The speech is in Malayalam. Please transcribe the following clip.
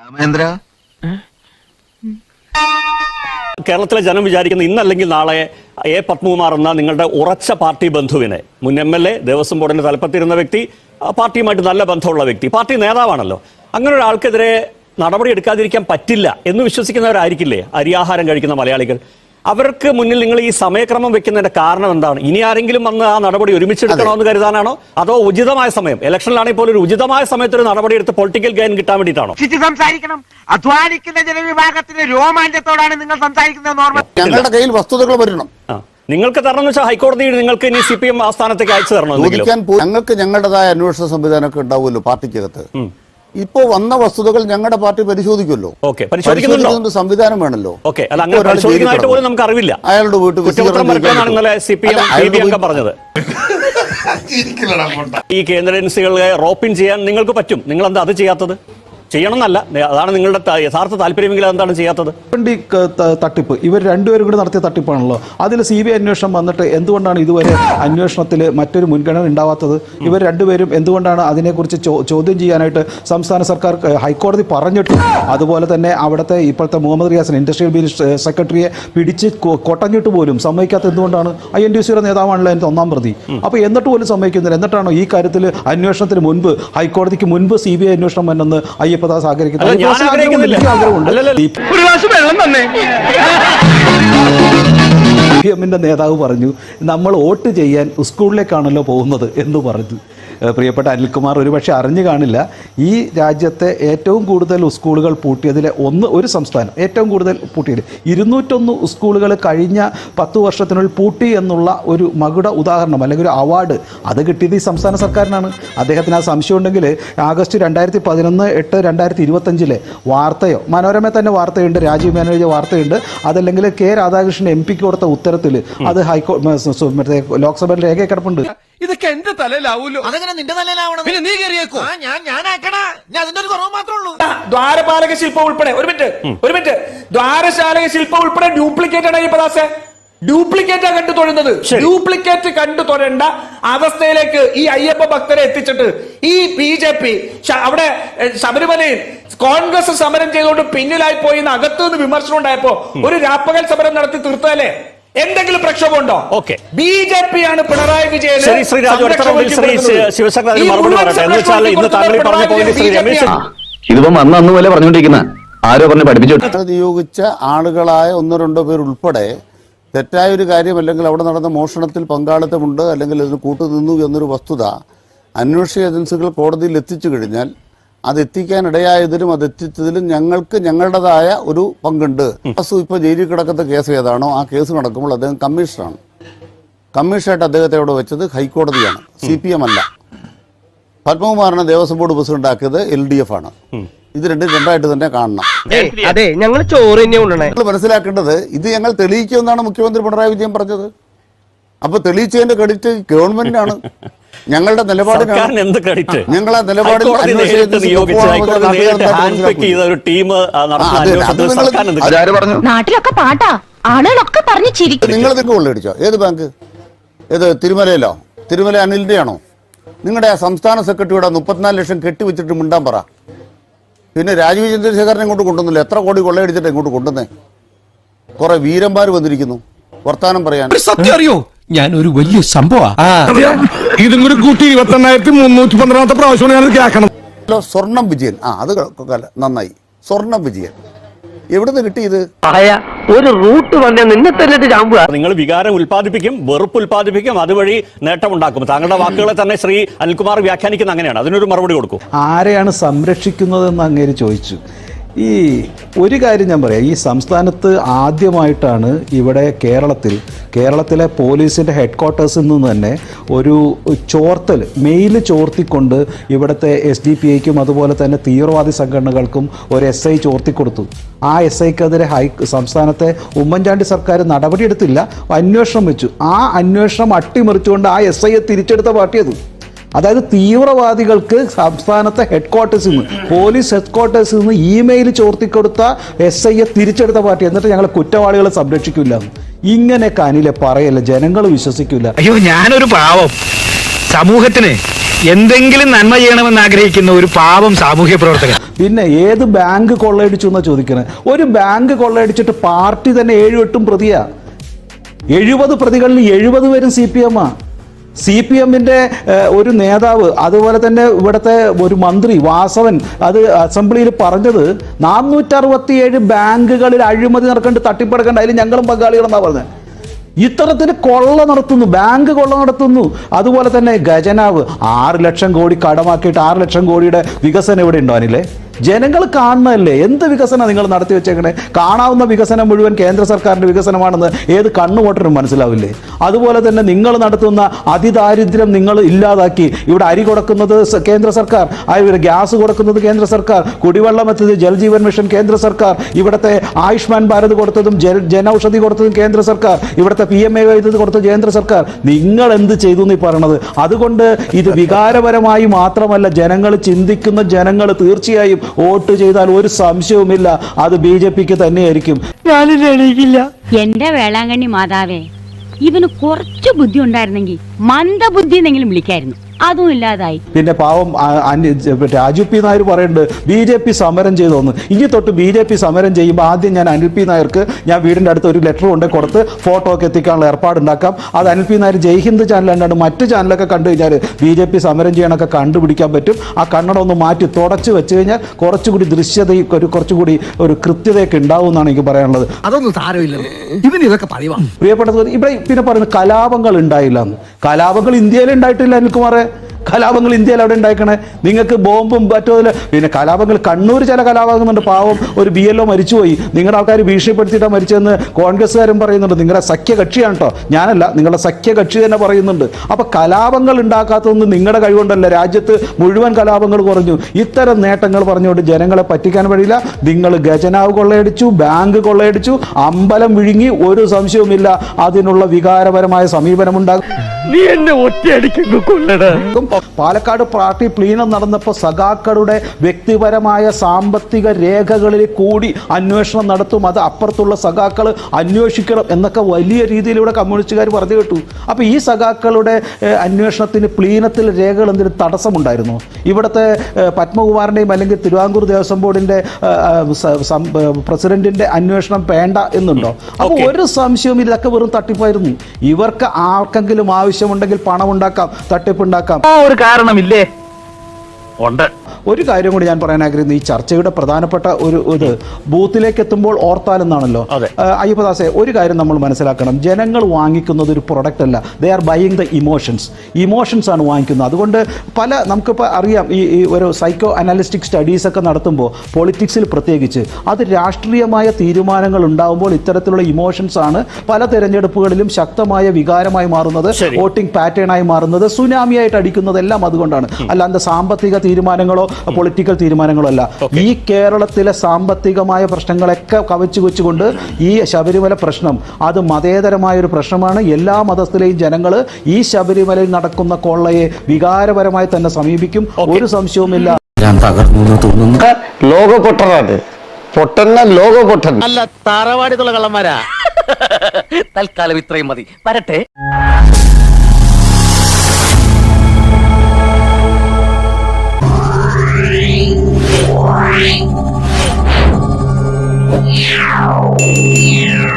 രാമേന്ദ്ര? കേരളത്തിലെ ജനം വിചാരിക്കുന്ന ഇന്നല്ലെങ്കിൽ നാളെ എ പത്മകുമാർ എന്ന നിങ്ങളുടെ ഉറച്ച പാർട്ടി ബന്ധുവിനെ മുൻ എം എൽ എ ദേവസ്വം ബോർഡിന്റെ തലപ്പത്തിരുന്ന വ്യക്തി പാർട്ടിയുമായിട്ട് നല്ല ബന്ധമുള്ള വ്യക്തി പാർട്ടി നേതാവാണല്ലോ. അങ്ങനെ ഒരാൾക്കെതിരെ നടപടി എടുക്കാതിരിക്കാൻ പറ്റില്ല എന്ന് വിശ്വസിക്കുന്നവരായിരിക്കില്ലേ? അരിയാഹാരം കഴിക്കുന്ന മലയാളികൾ. അവർക്ക് മുന്നിൽ നിങ്ങൾ ഈ സമയക്രമം വെക്കുന്നതിന്റെ കാരണം എന്താണ്? ഇനി ആരെങ്കിലും വന്ന് ആ നടപടി ഒരുമിച്ചെടുക്കണമെന്ന് കരുതാനാണോ? അതോ ഉചിതമായ സമയം? ഇലക്ഷനിലാണെങ്കിൽ പോലും ഒരു ഉചിതമായ സമയത്ത് ഒരു നടപടി എടുത്ത് പൊളിറ്റിക്കൽ ഗെയിൻ കിട്ടാൻ വേണ്ടിയിട്ടാണോ? സംസാരിക്കണം. അധ്വാനിക്കുന്ന ജനവിഭാഗത്തിന്റെ രോമാഞ്ചത്തോടാണ് നിങ്ങൾ സംസാരിക്കുന്നത് ഞങ്ങളുടെ കയ്യിൽ വസ്തുതകൾ വരണം. നിങ്ങൾക്ക് തരണം എന്ന് വെച്ചാൽ ഹൈക്കോടതി നിങ്ങൾക്ക് ഇനി സി പി എം ആസ്ഥാനത്തേക്ക് അയച്ചു തരണം ഞങ്ങൾക്ക് ഞങ്ങളുടേതായ അന്വേഷണ സംവിധാനമൊക്കെ ഉണ്ടാവുമല്ലോ പാർട്ടിക്കകത്ത്. ഇപ്പോ വന്ന വസ്തുതകൾ ഞങ്ങളുടെ പാർട്ടി പരിശോധിക്കുമല്ലോ. പരിശോധിക്കുന്നുണ്ട് പരിശോധിക്കുന്നുണ്ടോ? പരിശോധിക്കുന്ന സംവിധാനം വേണല്ലോ നമുക്ക് അറിവില്ല അയാളുടെ വീട്ടിൽ- പറഞ്ഞത്. ഈ കേന്ദ്ര ഏജൻസികളെ റോപ്പിൻ ചെയ്യാൻ നിങ്ങൾക്ക് പറ്റും. നിങ്ങൾ എന്താ അത് ചെയ്യാത്തത്? ചെയ്യണമെന്നല്ല. അതാണ് നിങ്ങളുടെ യഥാർത്ഥ താല്പര്യമെങ്കിൽ എന്താണ് ചെയ്യാത്തത്? വണ്ടി തട്ടിപ്പ്. ഇവർ രണ്ടുപേരും കൂടി നടത്തിയ തട്ടിപ്പാണല്ലോ. അതിൽ സി ബി ഐ അന്വേഷണം വന്നിട്ട് എന്തുകൊണ്ടാണ് ഇതുവരെ അന്വേഷണത്തിൽ മറ്റൊരു മുൻഗണന ഉണ്ടാവാത്തത്? ഇവർ രണ്ടുപേരും എന്തുകൊണ്ടാണ് അതിനെക്കുറിച്ച് ചോദ്യം ചെയ്യാനായിട്ട് സംസ്ഥാന സർക്കാർ ഹൈക്കോടതി പറഞ്ഞിട്ടും അതുപോലെ തന്നെ അവിടുത്തെ ഇപ്പോഴത്തെ മുഹമ്മദ് റിയാസിൻ ഇൻഡസ്ട്രിയൽ ബിൽ സെക്രട്ടറിയെ പിടിച്ച് കൊട്ടഞ്ഞിട്ട് പോലും സമ്മതിക്കാത്ത എന്തുകൊണ്ടാണ് ഐ എൻ ഡി സിയുടെ നേതാവാണല്ലോ എന്റെ ഒന്നാം പ്രതി. അപ്പോൾ എന്നിട്ട് പോലും സമ്മതിക്കുന്നില്ല. എന്നിട്ടാണോ ഈ കാര്യത്തിൽ അന്വേഷണത്തിന് മുൻപ് ഹൈക്കോടതിക്ക് മുൻപ് സി ബി ഐ അന്വേഷണം വന്നെന്ന് അയ്യപ്പദാസ് ആഗ്രഹിക്കുന്നത് അല്ല, ഞാൻ അയ്യപ്പദാസ് ആഗ്രഹിക്കുന്നില്ല. ആഗ്രഹമുണ്ട്. അല്ലല്ല. ഈ ഒരു ഗ്ലാസ് വെള്ളം തന്നെ പി എമ്മിന്റെ നേതാവ് പറഞ്ഞു നമ്മൾ വോട്ട് ചെയ്യാൻ സ്കൂളിലേക്കാണല്ലോ പോകുന്നത് എന്ന് പറഞ്ഞു പ്രിയപ്പെട്ട അനിൽകുമാർ ഒരുപക്ഷെ അറിഞ്ഞു കാണില്ല. ഈ രാജ്യത്തെ ഏറ്റവും കൂടുതൽ സ്കൂളുകൾ പൂട്ടിയതിലെ ഒന്ന് ഒരു സംസ്ഥാനം ഏറ്റവും കൂടുതൽ പൂട്ടിയത്. ഇരുന്നൂറ്റൊന്ന് സ്കൂളുകൾ കഴിഞ്ഞ പത്ത് വർഷത്തിനുള്ളിൽ പൂട്ടി എന്നുള്ള ഒരു മകുട ഉദാഹരണം അല്ലെങ്കിൽ ഒരു അവാർഡ് അത് കിട്ടിയത് ഈ സംസ്ഥാന സർക്കാരിനാണ്. അദ്ദേഹത്തിന് ആ സംശയം ഉണ്ടെങ്കിൽ ആഗസ്റ്റ് രണ്ടായിരത്തി പതിനൊന്ന് എട്ട് രണ്ടായിരത്തി ഇരുപത്തഞ്ചിലെ വാർത്തയോ മനോരമ തന്നെ വാർത്തയുണ്ട് രാജീവ് മേനോൻ വാർത്തയുണ്ട്. അതല്ലെങ്കിൽ കെ രാധാകൃഷ്ണൻ എം പിക്ക് കൊടുത്ത ഉത്തരത്തിൽ അത് ഹൈക്കോ മറ്റേ ലോക്സഭയിൽ രേഖ കിടപ്പുണ്ട്. ഇതൊക്കെ എന്റെ തലയിലാവൂലോ? അതെങ്ങനെ നിന്റെ തലയിലാവണം പിന്നെ നീ കയറിയേക്കോ ആ ഞാൻ ഞാനാക്കണ ഞാൻ അതിന്റെ ഒരു കുറവ് മാത്രമേ ഉള്ളൂ ദ്വാരപാലക ശില്പം ഉൾപ്പെടെ. ഒരു മിനിറ്റ് ഒരു മിനിറ്റ്. ദ്വാരശാലക ശില്പം ഉൾപ്പെടെ ഡ്യൂപ്ലിക്കേറ്റ് ആണ് അയ്യപ്പദാസെ ഡ്യൂപ്ലിക്കേറ്റ് ഡ്യൂപ്ലിക്കേറ്റാ കണ്ടു തൊഴുന്നത്. ശരി. ഡ്യൂപ്ലിക്കേറ്റ് കണ്ടു തൊഴേണ്ട അവസ്ഥയിലേക്ക് ഈ അയ്യപ്പ ഭക്തരെ എത്തിച്ചിട്ട് ഈ ബി ജെ പി അവിടെ എഹ്, ശബരിമലയിൽ കോൺഗ്രസ് സമരം ചെയ്തുകൊണ്ട് പിന്നിലായി പോയി എന്ന് അകത്തു നിന്ന് വിമർശനം ഉണ്ടായപ്പോ ഒരു രാപ്പകൽ സമരം നടത്തി തീർത്തതല്ലേ? എന്തെങ്കിലും പ്രക്ഷോഭമുണ്ടോ? ഓക്കെ. ബി ജെ പി ആണ് പിണറായി വിജയൻ ശരി ശ്രീ രാജു അടുത്ത ശ്രീ ശിവശങ്കർ മറുപടി പറയട്ടെ. എന്ന് വെച്ചാൽ ഇന്ന് താങ്കൾ പറഞ്ഞ പോയിന്റ് ശ്രീ രമേശ് ഇതിപ്പം അന്ന് അന്ന് പോലെ പറഞ്ഞോണ്ടിരിക്കുന്ന ആരോ പറഞ്ഞ് പഠിപ്പിച്ചു നിയോഗിച്ച ആളുകളായ ഒന്നോ രണ്ടോ പേർ ഉൾപ്പെടെ തെറ്റായ ഒരു കാര്യം അല്ലെങ്കിൽ അവിടെ നടന്ന മോഷണത്തിൽ പങ്കാളിത്തമുണ്ട് അല്ലെങ്കിൽ അതിന് കൂട്ടുനിന്നു എന്നൊരു വസ്തുത അന്വേഷണ ഏജൻസികൾ കോടതിയിൽ എത്തിച്ചു കഴിഞ്ഞാൽ അത് എത്തിക്കാൻ ഇടയായതിലും അത് എത്തിച്ചതിലും ഞങ്ങൾക്ക് ഞങ്ങളുടേതായ ഒരു പങ്കുണ്ട്. അസു ഇപ്പോൾ ജയിലിൽ കിടക്കുന്ന കേസ് ഏതാണോ ആ കേസ് നടക്കുമ്പോൾ അദ്ദേഹം കമ്മീഷണറാണ്. കമ്മീഷനായിട്ട് അദ്ദേഹത്തെ അവിടെ വെച്ചത് ഹൈക്കോടതിയാണ് സി പി എം അല്ല. പത്മകുമാറിനെ ദേവസ്വം ബോർഡ് പ്രസിഡന്റ് ആക്കിയത് എൽ ഡി എഫ് ആണ്. ഇത് രണ്ടും രണ്ടായിട്ട് തന്നെ കാണണം. അതെ ഞങ്ങൾ ചോറ് തന്നെ മനസ്സിലാക്കേണ്ടത് ഇത് ഞങ്ങൾ തെളിയിക്കുമെന്നാണ് മുഖ്യമന്ത്രി പിണറായി വിജയൻ പറഞ്ഞത്. അപ്പൊ തെളിയിച്ചതിന്റെ ക്രെഡിറ്റ് ഗവൺമെന്റിനാണ്. ഞങ്ങളുടെ നിലപാടിനാണ്. എന്ത് ക്രെഡിറ്റ് ഞങ്ങൾ ആ നിലപാടിൽ നാട്ടിലൊക്കെ പാട്ടാ. ആളുകളൊക്കെ പറഞ്ഞു ചിരിക്കും. നിങ്ങൾ നിങ്ങൾക്ക് കൊള്ളയടിച്ചോ ഏത് ബാങ്ക് ഏത് തിരുമലയിലോ? തിരുമല അനിലിന്റെ ആണോ നിങ്ങളുടെ ആ സംസ്ഥാന സെക്രട്ടറിയുടെ മുപ്പത്തിനാല് ലക്ഷം കെട്ടിവെച്ചിട്ട് മിണ്ടാൻ പറ. പിന്നെ രാജീവ് ചന്ദ്രശേഖരനെ ഇങ്ങോട്ട് കൊണ്ടുവന്നില്ല? എത്ര കോടി കൊള്ളയടിച്ചിട്ട് ഇങ്ങോട്ട് കൊണ്ടുവന്നേ? കുറെ വീരന്മാർ വന്നിരിക്കുന്നു. വർത്താനം പറയാൻ. സത്യം അറിയോ? ഞാൻ ഒരു വലിയ സംഭവം. ഇതും കൂടി കൂട്ടി ഇരുപത്തി എണ്ണായിരത്തി മുന്നൂറ്റി പന്ത്രണ്ടാമത്തെ പ്രാവശ്യമാണ് ഞാൻ കേൾക്കണം. ഹലോ സ്വർണം വിജയൻ. ആ അത് നന്നായി. സ്വർണം വിജയൻ. എവിടുന്ന് കിട്ടി ഇത്? ഒരു റൂട്ട് വന്നേ നിന്നെ തന്നെ ചാമ്പുക നിങ്ങൾ വികാരം ഉൽപ്പാദിപ്പിക്കും വെറുപ്പ് ഉൽപ്പാദിപ്പിക്കും അതുവഴി നേട്ടമുണ്ടാക്കും. താങ്കളുടെ വാക്കുകളെ തന്നെ ശ്രീ അനിൽകുമാർ വ്യാഖ്യാനിക്കുന്ന അങ്ങനെയാണ്. അതിനൊരു മറുപടി കൊടുക്കും. ആരെയാണ് സംരക്ഷിക്കുന്നതെന്ന് അങ്ങേര് ചോദിച്ചു. ഈ ഒരു കാര്യം ഞാൻ പറയാം. ഈ സംസ്ഥാനത്ത് ആദ്യമായിട്ടാണ് ഇവിടെ കേരളത്തിൽ കേരളത്തിലെ പോലീസിന്റെ ഹെഡ് ക്വാർട്ടേഴ്സിൽ നിന്ന് തന്നെ ഒരു ചോർത്തൽ മെയിൽ ചോർത്തിക്കൊണ്ട് ഇവിടുത്തെ എസ് ഡി പി ഐക്കും അതുപോലെ തന്നെ തീവ്രവാദി സംഘടനകൾക്കും ഒരു എസ് ഐ ചോർത്തിക്കൊടുത്തു. ആ എസ് ഐക്കെതിരെ ഹൈ സംസ്ഥാനത്തെ ഉമ്മൻചാണ്ടി സർക്കാർ നടപടിയെടുത്തില്ല അന്വേഷണം വെച്ചു. ആ അന്വേഷണം അട്ടിമറിച്ചുകൊണ്ട് ആ എസ് ഐയെ തിരിച്ചെടുത്ത പാർട്ടി അത് അതായത് തീവ്രവാദികൾക്ക് സംസ്ഥാനത്തെ ഹെഡ് ക്വാർട്ടേഴ്സിൽ നിന്ന് പോലീസ് ഹെഡ് ക്വാർട്ടേഴ്സിൽ നിന്ന് ഇമെയിൽ ചോർത്തിക്കൊടുത്ത എസ് ഐയെ തിരിച്ചെടുത്ത പാർട്ടി. എന്നിട്ട് ഞങ്ങൾ കുറ്റവാളികളെ സംരക്ഷിക്കില്ല ഇങ്ങനെ കനിലെ പറയല്ല? ജനങ്ങൾ വിശ്വസിക്കില്ല അയ്യോ ഞാനൊരു പാവം. സമൂഹത്തിന് എന്തെങ്കിലും നന്മ ചെയ്യണമെന്ന് ആഗ്രഹിക്കുന്ന ഒരു പാവം സാമൂഹ്യ പ്രവർത്തകൻ. പിന്നെ ഏത് ബാങ്ക് കൊള്ളയടിച്ചു എന്നാ ചോദിക്കണേ? ഒരു ബാങ്ക് കൊള്ളയടിച്ചിട്ട് പാർട്ടി തന്നെ ഏഴും എട്ടും പ്രതിയാ. എഴുപത് പ്രതികളിൽ എഴുപത് പേരും സി പി എമ്മാ സി പി എമ്മിന്റെ ഒരു നേതാവ് അതുപോലെ തന്നെ ഇവിടുത്തെ ഒരു മന്ത്രി വാസവൻ അത് അസംബ്ലിയിൽ പറഞ്ഞത് നാനൂറ്ററുപത്തിയേഴ് ബാങ്കുകളിൽ അഴിമതി നടക്കേണ്ട തട്ടിപ്പടക്കേണ്ട അതിൽ ഞങ്ങളും പങ്കാളികളെന്നാണ് പറഞ്ഞത് ഇത്തരത്തിൽ കൊള്ള നടത്തുന്നു ബാങ്ക് കൊള്ള നടത്തുന്നു. അതുപോലെ തന്നെ ഖജനാവ് ആറ് ലക്ഷം കോടി കടമാക്കിയിട്ട് ആറ് ലക്ഷം കോടിയുടെ വികസനം ഇവിടെ ഉണ്ടോ അനിലെ ജനങ്ങൾ കാണുന്നതല്ലേ? എന്ത് വികസനം നിങ്ങൾ നടത്തി വെച്ചേക്കണേ? കാണാവുന്ന വികസനം മുഴുവൻ കേന്ദ്ര സർക്കാരിന്റെ വികസനമാണെന്ന് ഏത് കണ്ണുപോട്ടനും മനസ്സിലാവില്ലേ? അതുപോലെ തന്നെ നിങ്ങൾ നടത്തുന്ന അതിദാരിദ്ര്യം നിങ്ങൾ ഇല്ലാതാക്കി. ഇവിടെ അരി കൊടുക്കുന്നത് കേന്ദ്ര സർക്കാർ. ഇവിടെ ഗ്യാസ് കൊടുക്കുന്നത് കേന്ദ്ര സർക്കാർ. കുടിവെള്ളം എത്തിയത് ജൽജീവൻ മിഷൻ കേന്ദ്ര സർക്കാർ. ഇവിടുത്തെ ആയുഷ്മാൻ ഭാരത് കൊടുത്തതും ജൽ ജനൌഷധി കൊടുത്തതും കേന്ദ്ര സർക്കാർ. ഇവിടുത്തെ പി എം എ വൈദ്യുതി കൊടുത്തത് കേന്ദ്ര സർക്കാർ. നിങ്ങൾ എന്ത് ചെയ്തു എന്ന് പറയണത്? അതുകൊണ്ട് ഇത് വികാരപരമായി മാത്രമല്ല ജനങ്ങൾ ചിന്തിക്കുന്ന ജനങ്ങൾ തീർച്ചയായും വോട്ട് ചെയ്താൽ ഒരു സംശയവുമില്ല. അത് ബി ജെ പിക്ക് തന്നെയായിരിക്കും. എന്റെ വേളാങ്കണ്ണി മാതാവേ ഇവന് കുറച്ച് ബുദ്ധി ഉണ്ടായിരുന്നെങ്കിൽ മന്ദബുദ്ധി എന്നെങ്കിലും വിളിക്കായിരുന്നു. അതും ഇല്ലാതായി. പിന്നെ പാവം രാജു പി നായർ പറയുന്നുണ്ട് ബി ജെ പി സമരം ചെയ്തോന്ന്. ഇനി തൊട്ട് ബി ജെ പി സമരം ചെയ്യുമ്പോൾ ആദ്യം ഞാൻ അനിൽ പി നായർക്ക് ഞാൻ വീടിന്റെ അടുത്ത് ഒരു ലെറ്റർ കൊണ്ട് കൊടുത്ത് ഫോട്ടോ ഒക്കെ എത്തിക്കാനുള്ള ഏർപ്പാടുണ്ടാക്കാം അത് അനിൽ പി നായർ ജയ് ഹിന്ദ് ചാനൽ അല്ലാണ്ട് മറ്റു ചാനലൊക്കെ കണ്ടു കഴിഞ്ഞാൽ ബി ജെ പി സമരം ചെയ്യണമൊക്കെ കണ്ടുപിടിക്കാൻ പറ്റും. ആ കണ്ണട ഒന്ന് മാറ്റി തുടച്ച് വെച്ച് കഴിഞ്ഞാൽ കുറച്ചുകൂടി ദൃശ്യതയും ഒരു കുറച്ചുകൂടി ഒരു കൃത്യതയൊക്കെ ഉണ്ടാവും എന്നാണ് എനിക്ക് പറയാനുള്ളത്. അതൊന്നും സാരമില്ല ഇവന് ഇതൊക്കെ പറയുവാ പ്രിയപ്പെട്ടത് ഇവിടെ പിന്നെ പറയുന്നത് കലാപങ്ങൾ ഉണ്ടായില്ല എന്ന്. കലാപങ്ങൾ ഇന്ത്യയിൽ ഉണ്ടായിട്ടില്ല അനിൽകുമാറെ. കലാപങ്ങൾ ഇന്ത്യയിൽ അവിടെ ഉണ്ടായിക്കണേ. നിങ്ങൾക്ക് ബോംബും പറ്റുമതില്ല പിന്നെ കലാപങ്ങൾ കണ്ണൂർ ചില കലാപങ്ങളുണ്ട്. പാവം ഒരു ബി എൽഒ മരിച്ചുപോയി. നിങ്ങളുടെ ആൾക്കാർ ഭീഷണിപ്പെടുത്തിയിട്ടാണ് മരിച്ചതെന്ന് കോൺഗ്രസ്സുകാരും പറയുന്നുണ്ട്. നിങ്ങളുടെ സഖ്യ കക്ഷിയാണ് കേട്ടോ ഞാനല്ല നിങ്ങളുടെ സഖ്യ കക്ഷി തന്നെ പറയുന്നുണ്ട്. അപ്പൊ കലാപങ്ങൾ ഉണ്ടാക്കാത്തതൊന്നും നിങ്ങളുടെ കഴിവുണ്ടല്ല രാജ്യത്ത് മുഴുവൻ കലാപങ്ങൾ കുറഞ്ഞു. ഇത്തരം നേട്ടങ്ങൾ പറഞ്ഞുകൊണ്ട് ജനങ്ങളെ പറ്റിക്കാൻ വഴിയില്ല. നിങ്ങൾ ഖജനാവ് കൊള്ളയടിച്ചു ബാങ്ക് കൊള്ളയടിച്ചു അമ്പലം വിഴുങ്ങി ഒരു സംശയവുമില്ല. അതിനുള്ള വികാരപരമായ സമീപനമുണ്ടാകും. നീ എന്നെ ഒറ്റയടിക്കുന്നു കൊല്ലടാ. പാലക്കാട് പാർട്ടി പ്ലീനം നടന്നപ്പോൾ സഖാക്കളുടെ വ്യക്തിപരമായ സാമ്പത്തിക രേഖകളിൽ കൂടി അന്വേഷണം നടത്തും. അത് അപ്പുറത്തുള്ള സഖാക്കൾ അന്വേഷിക്കണം എന്നൊക്കെ വലിയ രീതിയിലൂടെ കമ്മ്യൂണിസ്റ്റുകാർ പറഞ്ഞു കേട്ടു. അപ്പോൾ ഈ സഖാക്കളുടെ അന്വേഷണത്തിന് പ്ലീനത്തിൽ രേഖകൾ എന്തെങ്കിലും തടസ്സമുണ്ടായിരുന്നു? ഇവിടുത്തെ പത്മകുമാറിന്റെയും അല്ലെങ്കിൽ തിരുവാങ്കൂർ ദേവസ്വം ബോർഡിന്റെ പ്രസിഡന്റിന്റെ അന്വേഷണം വേണ്ട എന്നുണ്ടോ? അപ്പോൾ ഒരു സംശയവും ഇതൊക്കെ വെറും തട്ടിപ്പായിരുന്നു. ഇവർക്ക് ആർക്കെങ്കിലും ആവശ്യമുണ്ടെങ്കിൽ പണം ഉണ്ടാക്കാം തട്ടിപ്പുണ്ടാക്കാം ഒരു കാരണമില്ലേ? ഉണ്ട്. ഒരു കാര്യം കൂടി ഞാൻ പറയാൻ ആഗ്രഹിക്കുന്നു. ഈ ചർച്ചയുടെ പ്രധാനപ്പെട്ട ഒരു ഇത് ബൂത്തിലേക്ക് എത്തുമ്പോൾ ഓർത്താലെന്നാണല്ലോ. അയ്യപ്പദാസെ ഒരു കാര്യം നമ്മൾ മനസ്സിലാക്കണം. ജനങ്ങൾ വാങ്ങിക്കുന്നത് ഒരു പ്രൊഡക്റ്റ് അല്ല. They are buying the emotions emotions ആണ് വാങ്ങിക്കുന്നത്. അതുകൊണ്ട് പല നമുക്കിപ്പോൾ അറിയാം ഈ ഒരു സൈക്കോ അനാലിസ്റ്റിക് സ്റ്റഡീസ് ഒക്കെ നടത്തുമ്പോൾ പൊളിറ്റിക്സിൽ പ്രത്യേകിച്ച് അത് രാഷ്ട്രീയമായ തീരുമാനങ്ങൾ ഉണ്ടാകുമ്പോൾ ഇത്തരത്തിലുള്ള ഇമോഷൻസ് ആണ് പല തെരഞ്ഞെടുപ്പുകളിലും ശക്തമായ വികാരമായി മാറുന്നത് വോട്ടിംഗ് പാറ്റേൺ ആയി മാറുന്നത് സുനാമിയായിട്ട് അടിക്കുന്നതെല്ലാം അതുകൊണ്ടാണ്. അല്ലാതെ സാമ്പത്തിക തീരുമാനങ്ങളോ പൊളിറ്റിക്കൽ തീരുമാനങ്ങളോ അല്ല. ഈ കേരളത്തിലെ സാമ്പത്തികമായ പ്രശ്നങ്ങളൊക്കെ കവച്ചു വെച്ചുകൊണ്ട് ഈ ശബരിമല പ്രശ്നം അത് മതേതരമായ ഒരു പ്രശ്നമാണ്. എല്ലാ മതത്തിലെയും ജനങ്ങൾ ഈ ശബരിമലയിൽ നടക്കുന്ന കൊള്ളയെ വികാരപരമായി തന്നെ സമീപിക്കും. ഒരു സംശയവുമില്ല. ഞാൻ തകർന്നു തോന്നുന്നു. ലോക പൊട്ടനാണ് പൊട്ടന്ന ലോക പൊട്ടൻ അല്ല താറവാടിത്തുള്ള കള്ളന്മാരാ. തൽക്കാലം ഇത്രയും മതി. വരട്ടെ. Yeah.